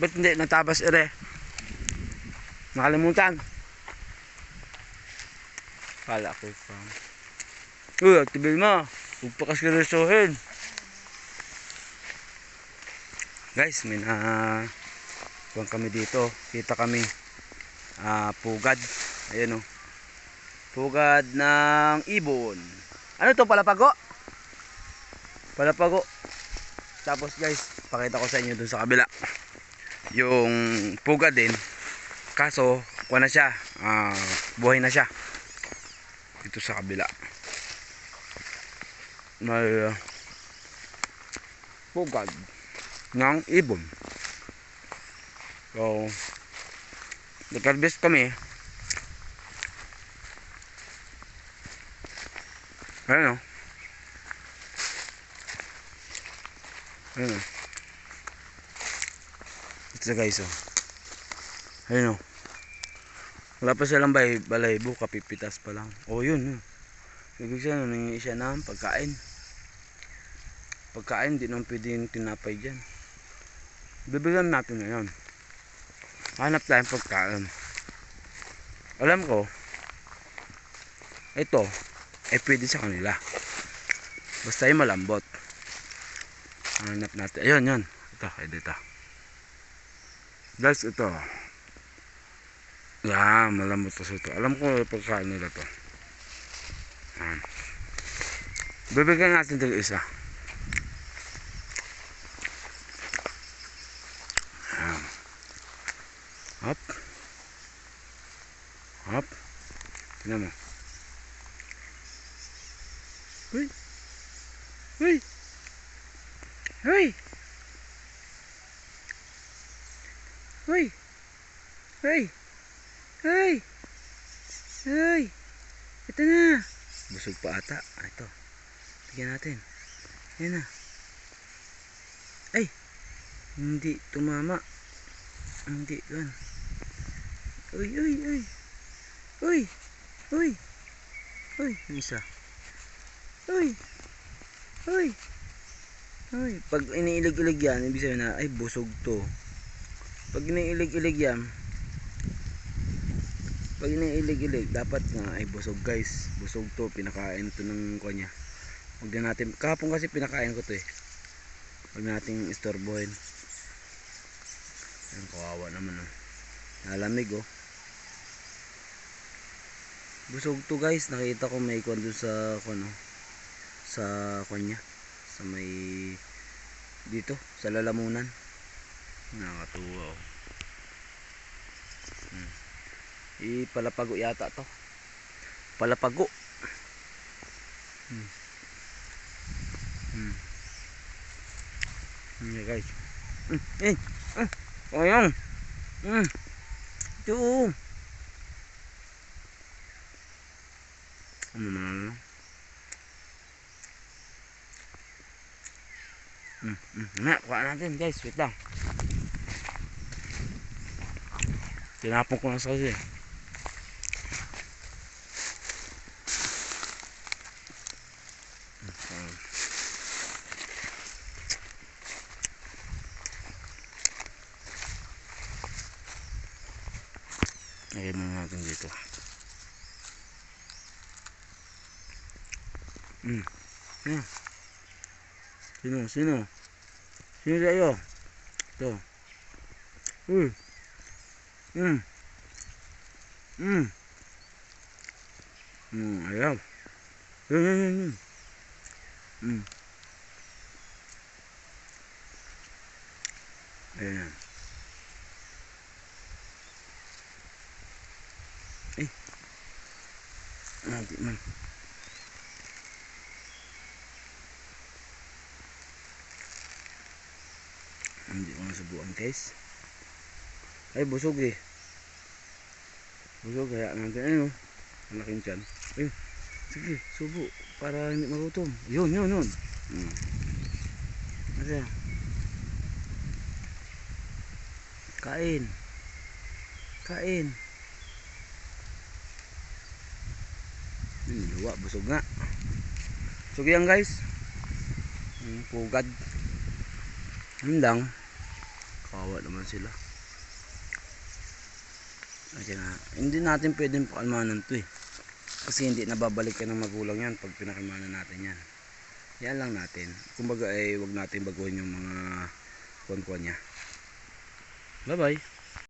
Ba't hindi natabas ere? Nakalimutan. Kala ko pa. Uy, aktibil mo. Huwag pa kasi resuhin. Guys, may na kuwan kami dito. Kita kami ah pugad. Ayan o. Pugad ng ibon. Ano to palapago? Palapago. Tapos guys, pakita ko sa inyo dun sa kabila. Yung pugad din. Kaso, kuha na siya. ah, buhay na siya. Dito sa kabila. May ah, pugad ng ibon. So, nag-harvest kami. Ayan o. Ayan o. Ito na guys o. Ayan o. Wala pa silang bay, balay buka, pipitas pa lang. O yun yun. Ibig sabihin, nangingi siya ng pagkain. Pagkain, di naman pwedeng tinapay dyan. Bibigyan natin ngayon. Hanap tayong pagkain. Alam ko, ito, eh pwede sa kanila. Basta yung malambot. Hanap natin. Ayun, yun. Ito, ay dito. Guys, ito. Yan, malambot to ito. Alam ko pagkain nila to. Yan. Bibigyan natin ito isa. Yan. Hop. Hop. Tingnan mo. Uy. Uy. Uy. Uy. Uy. Uy. Ito na. Busog pa ata. Ah, ito. Tignan natin. Yan na. Ay. Hindi tumama. Hindi. Yan. Uy, uy, uy. Uy. Uy. Uy. Yung isa. Uy. Uy. Uy. Pag iniilig-ilig yan, ibig sabihin na, ay, busog to. Pag iniilig-ilig yan, pag iniilig-ilig, dapat nga ay busog guys. Busog to, pinakain to ng kanya. Huwag na natin, kahapon kasi pinakain ko to eh. Huwag nating istorbohin. Yan, kawawa naman oh. Nalamig oh. Busog to guys, nakita ko may kwan doon sa kwan oh. Sa kanya. Sa may dito, sa lalamunan. Nakakatuwa oh. Hmm. Ipalapago yata to. Palapago. Hmm. Hmm. Hmm, guys. Hmm. Eh. Ah. Oh, yan. Hmm. Ito. oh. Ano na lang. Hmm. Hmm. Na, kuha natin guys. Wait lang. Tinapon ko na sa kasi. Lagyan muna natin dito. Hmm. Yan. Sino? Sino? Sino sa'yo? Ito. Hmm. Hmm. Hmm. Hmm. Ayaw. Yan, yan, yan, yan. Hmm. Ayan. Eh. Nanti man. Hindi ko nasubuan guys. Ay busog eh. Busog kaya natin ano. Malaking tiyan. Ay, sige, subo para hindi magutom. Yun, yun, yun. Hmm. Kain. Kain. Hmm, luwa, busog nga. Busog yan guys. Hmm, pugad. Yun lang. Kawawa naman sila. Okay na. Hindi natin pwedeng pakalmanan to eh. Kasi hindi nababalik ka ng magulang yan pag pinakalmanan natin yan. Yan lang natin. Kumbaga ay wag natin baguhin yung mga kuwan-kuwan niya. Bye bye.